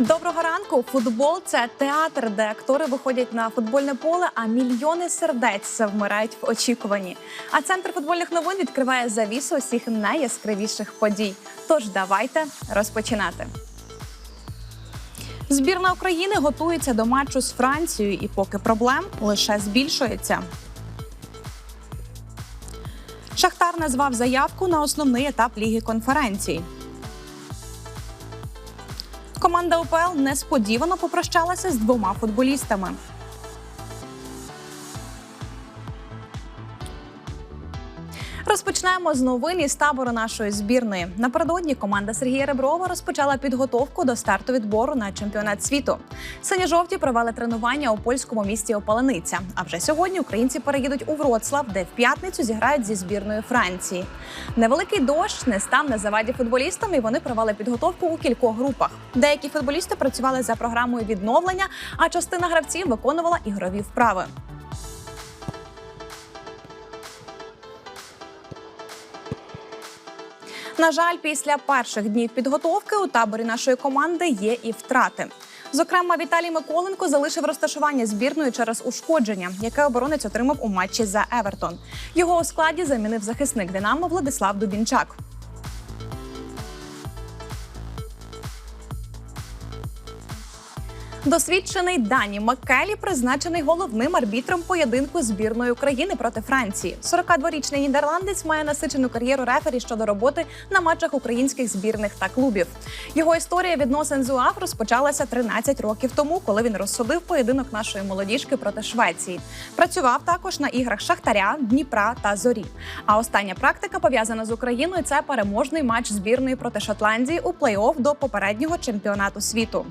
Доброго ранку. Футбол це театр, де актори виходять на футбольне поле, а мільйони сердець завмирають в очікуванні. А центр футбольних новин відкриває завісу усіх найяскравіших подій. Тож давайте розпочинати. Збірна України готується до матчу з Францією, і поки проблем лише збільшується. Шахтар назвав заявку на основний етап ліги конференцій. Команда УПЛ несподівано попрощалася з двома футболістами. Розпочнемо з новин із табору нашої збірної. Напередодні команда Сергія Реброва розпочала підготовку до старту відбору на чемпіонат світу. Сині-жовті провели тренування у польському місті Опалениця. А вже сьогодні українці переїдуть у Вроцлав, де в п'ятницю зіграють зі збірною Франції. Невеликий дощ не став на заваді футболістам, і вони провели підготовку у кількох групах. Деякі футболісти працювали за програмою відновлення, а частина гравців виконувала ігрові вправи. На жаль, після перших днів підготовки у таборі нашої команди є і втрати. Зокрема, Віталій Миколенко залишив розташування збірної через ушкодження, яке оборонець отримав у матчі за Евертон. Його у складі замінив захисник Динамо Владислав Дубінчак. Досвідчений Дані Маккелі призначений головним арбітром поєдинку збірної України проти Франції. 42-річний нідерландець має насичену кар'єру рефері щодо роботи на матчах українських збірних та клубів. Його історія відносин з УАФ розпочалася 13 років тому, коли він розсудив поєдинок нашої молодіжки проти Швеції. Працював також на іграх Шахтаря, Дніпра та Зорі. А остання практика пов'язана з Україною. Це переможний матч збірної проти Шотландії у плей-офф до попереднього чемпіонату світу.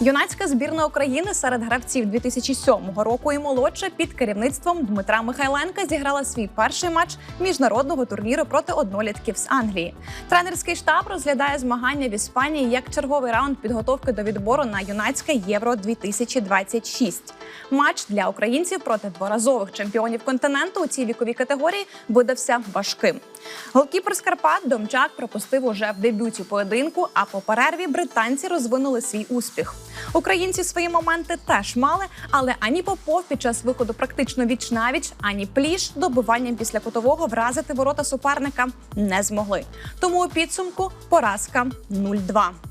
Юнацька збірна України серед гравців 2007 року і молодше під керівництвом Дмитра Михайленка зіграла свій перший матч міжнародного турніру проти однолітків з Англії. Тренерський штаб розглядає змагання в Іспанії як черговий раунд підготовки до відбору на юнацьке євро 2026 Матч для українців проти дворазових чемпіонів континенту у цій віковій категорії видався важким. Голкіпер з Карпат Домчак пропустив уже в дебюті поєдинку. А по перерві британці розвинули свій успіх. Українці свої моменти теж мали, але ані Попов під час виходу практично віч навіч, ані пліш добиванням після кутового вразити ворота суперника не змогли. Тому у підсумку поразка 0-2.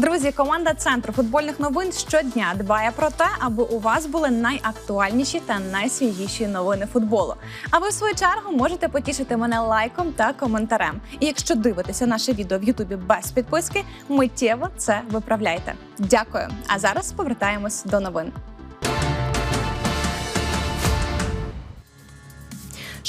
Друзі, команда центру футбольних новин щодня дбає про те, аби у вас були найактуальніші та найсвіжіші новини футболу. А ви в свою чергу можете потішити мене лайком та коментарем. І якщо дивитеся наше відео в Ютубі без підписки, миттєво це виправляйте. Дякую. А зараз повертаємось до новин.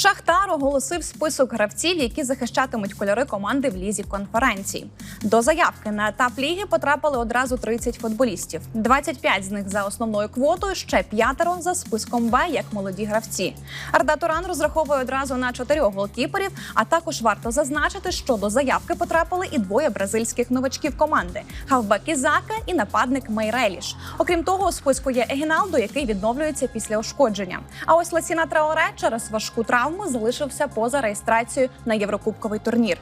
Шахтар оголосив список гравців, які захищатимуть кольори команди в лізі конференції. До заявки на етап ліги потрапили одразу 30 футболістів. 25 з них за основною квотою, ще п'ятеро за списком Б як молоді гравці. Арда Туран розраховує одразу на чотирьох голкіперів. А також варто зазначити, що до заявки потрапили і двоє бразильських новачків команди: Хавбек Ізака і нападник Мейреліш. Окрім того, у списку є Егіналдо, який відновлюється після ушкодження. А ось Ласіна Траоре через важку травму залишився поза реєстрацією на єврокубковий турнір.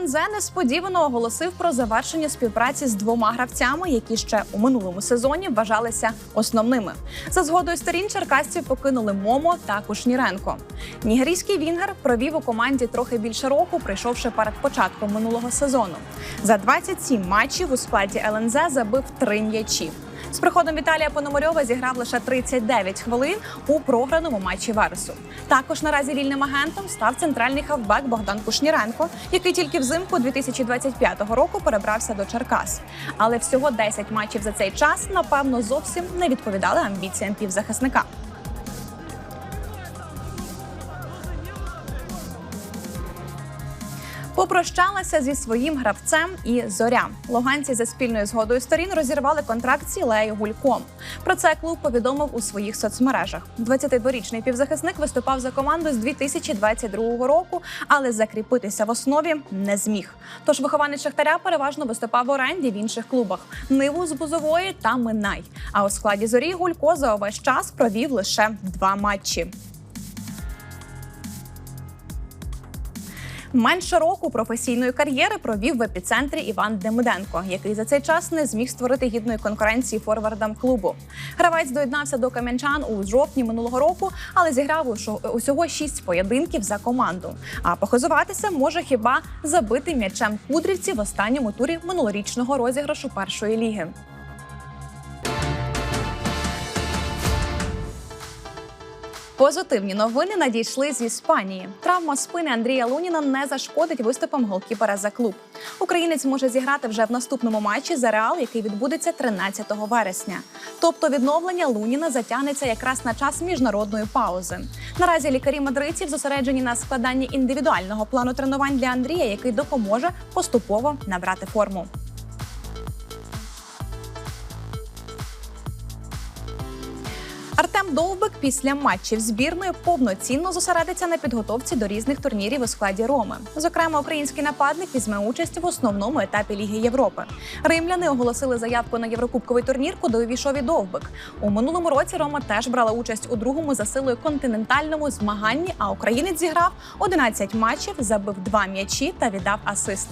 ЛНЗ несподівано оголосив про завершення співпраці з двома гравцями, які ще у минулому сезоні вважалися основними. За згодою сторін черкасців покинули Момо та Кушніренко. Нігерійський Вінгер провів у команді трохи більше року, прийшовши перед початком минулого сезону. За 27 матчів у складі ЛНЗ забив три м'ячі. З приходом Віталія Пономарьова зіграв лише 39 хвилин у програному матчі Вересу. Також наразі вільним агентом став центральний хавбек Богдан Кушніренко, який тільки взимку 2025 року перебрався до Черкас. Але всього 10 матчів за цей час, напевно, зовсім не відповідали амбіціям півзахисника. Попрощалася зі своїм гравцем і зоря. Луганці за спільною згодою сторін розірвали контракт з Ілею Гульком. Про це клуб повідомив у своїх соцмережах. 22-річний півзахисник виступав за команду з 2022 року, але закріпитися в основі не зміг. Тож вихованець Шахтаря переважно виступав в оренді в інших клубах Ниву з Бузової та Минай. А у складі зорі Гулько за увесь час провів лише два матчі. Менше року професійної кар'єри провів в епіцентрі Іван Демиденко, який за цей час не зміг створити гідної конкуренції форвардам клубу. Гравець доєднався до кам'янчан у жовтні минулого року, але зіграв усього шість поєдинків за команду. А похизуватися може хіба забити м'ячем кудрівці в останньому турі минулорічного розіграшу першої ліги. Позитивні новини надійшли з Іспанії. Травма спини Андрія Луніна не зашкодить виступам голкіпера за клуб. Українець може зіграти вже в наступному матчі за Реал, який відбудеться 13 вересня. Тобто відновлення Луніна затягнеться якраз на час міжнародної паузи. Наразі лікарі мадридців зосереджені на складанні індивідуального плану тренувань для Андрія, який допоможе поступово набрати форму. Артем Довбик після матчів збірної повноцінно зосередиться на підготовці до різних турнірів у складі Роми. Зокрема, український нападник візьме участь в основному етапі Ліги Європи. Римляни оголосили заявку на єврокубковий турнір, куди увійшов і Довбик. У минулому році Рома теж брала участь у другому за силою континентальному змаганні. А українець зіграв 11 матчів, забив два м'ячі та віддав асист.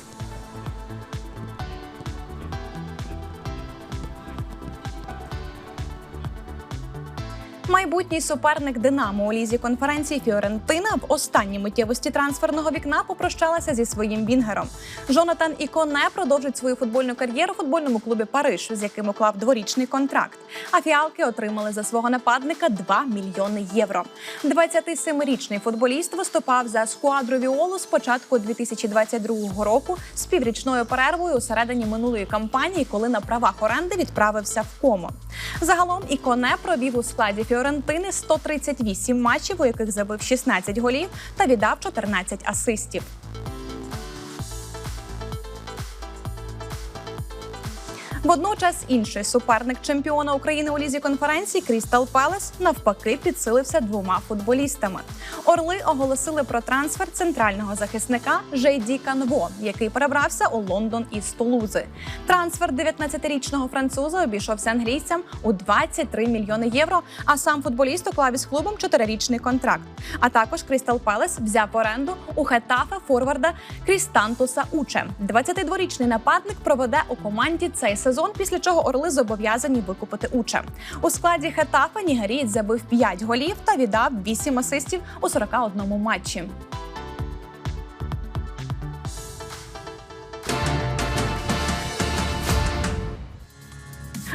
Майбутній суперник Динамо у лізі конференції Фіорентина в останній миттєвості трансферного вікна попрощалася зі своїм бінгером. Жонатан Іконе продовжить свою футбольну кар'єру у футбольному клубі Париж, з яким уклав дворічний контракт. А фіалки отримали за свого нападника 2 мільйони євро. 27-річний футболіст виступав за скуадру Віолу з початку 2022 року з піврічною перервою у середині минулої кампанії, коли на правах оренди відправився в кому. Загалом Іконе провів у складі Фіорентини 138 матчів, у яких забив 16 голів та віддав 14 асистів. Водночас інший суперник чемпіона України у лізі конференції Крістал Пелес навпаки підсилився двома футболістами. Орли оголосили про трансфер центрального захисника Жейді Канво, який перебрався у Лондон із Тулузи. Трансфер 19-річного француза обійшовся англійцям у 23 мільйони євро. А сам футболіст уклав із клубом чотирирічний контракт. А також Крістал Пелес взяв оренду у Хетафе форварда Крістантуса Уче. 22-річний нападник проведе у команді цей сезон, після чого орли зобов'язані викупити Уче. У складі Хетафа нігерієць забив 5 голів та віддав 8 асистів у 41 матчі.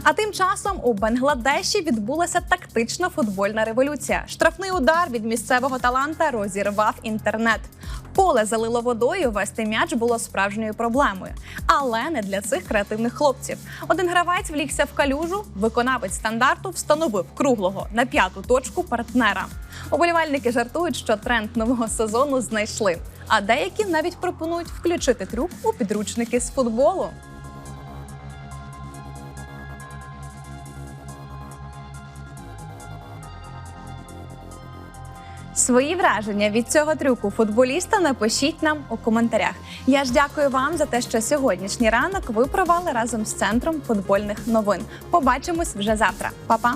А тим часом у Бангладеші відбулася тактична футбольна революція. Штрафний удар від місцевого таланта розірвав інтернет. Поле залило водою. Вести м'яч було справжньою проблемою, але не для цих креативних хлопців. Один гравець влігся в калюжу. Виконавець стандарту встановив круглого на п'яту точку партнера. Уболівальники жартують, що тренд нового сезону знайшли. А деякі навіть пропонують включити трюк у підручники з футболу. Свої враження від цього трюку футболіста напишіть нам у коментарях. Я ж дякую вам за те, що сьогоднішній ранок ви провели разом з центром футбольних новин. Побачимось вже завтра. Па-па!